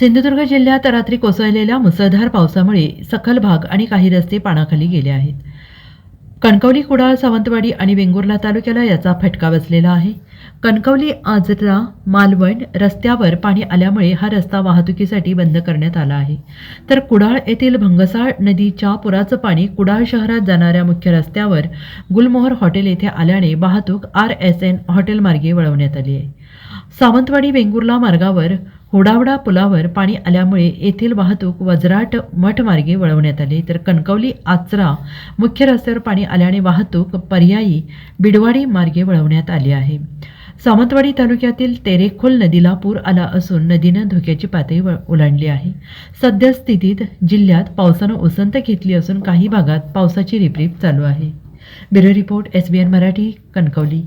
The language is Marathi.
सिंधुदुर्ग जिल्ह्यात रात्री कोसळलेल्या मुसळधार पावसामुळे सखल भाग आणि काही रस्ते पाण्याखाली गेले आहेत. कणकवली कुडाळ सावंतवाडी आणि वेंगुर्ला तालुक्याला याचा फटका बसलेला आहे. कणकवली आजरा मालवण रस्त्यावर पाणी आल्यामुळे हा रस्ता वाहतुकीसाठी बंद करण्यात आला आहे. तर कुडाळ येथील भंगसाळ नदीच्या पुराचं पाणी कुडाळ शहरात जाणाऱ्या मुख्य रस्त्यावर गुलमोहर हॉटेल येथे आल्याने वाहतूक आर एस एन हॉटेलमार्गे वळवण्यात आली आहे. सावंतवाडी वेंगुर्ला मार्गावर होडावडा पुलावर पाणी आल्यामुळे येथील वाहतूक वजराट मठमार्गे वळवण्यात आली. तर कणकवली आचरा मुख्य रस्त्यावर पाणी आल्याने वाहतूक पर्यायी बिडवाडी मार्गे वळवण्यात आली आहे. सावंतवाडी तालुक्यातील तेरेखोल नदीला पूर आला असून नदीनं धोक्याची पातळी व- ओलांडली आहे. सद्यस्थितीत जिल्ह्यात पावसानं उसंत घेतली असून काही भागात पावसाची रिपरिप चालू आहे. Bureau report S B N Marathi Kankavli.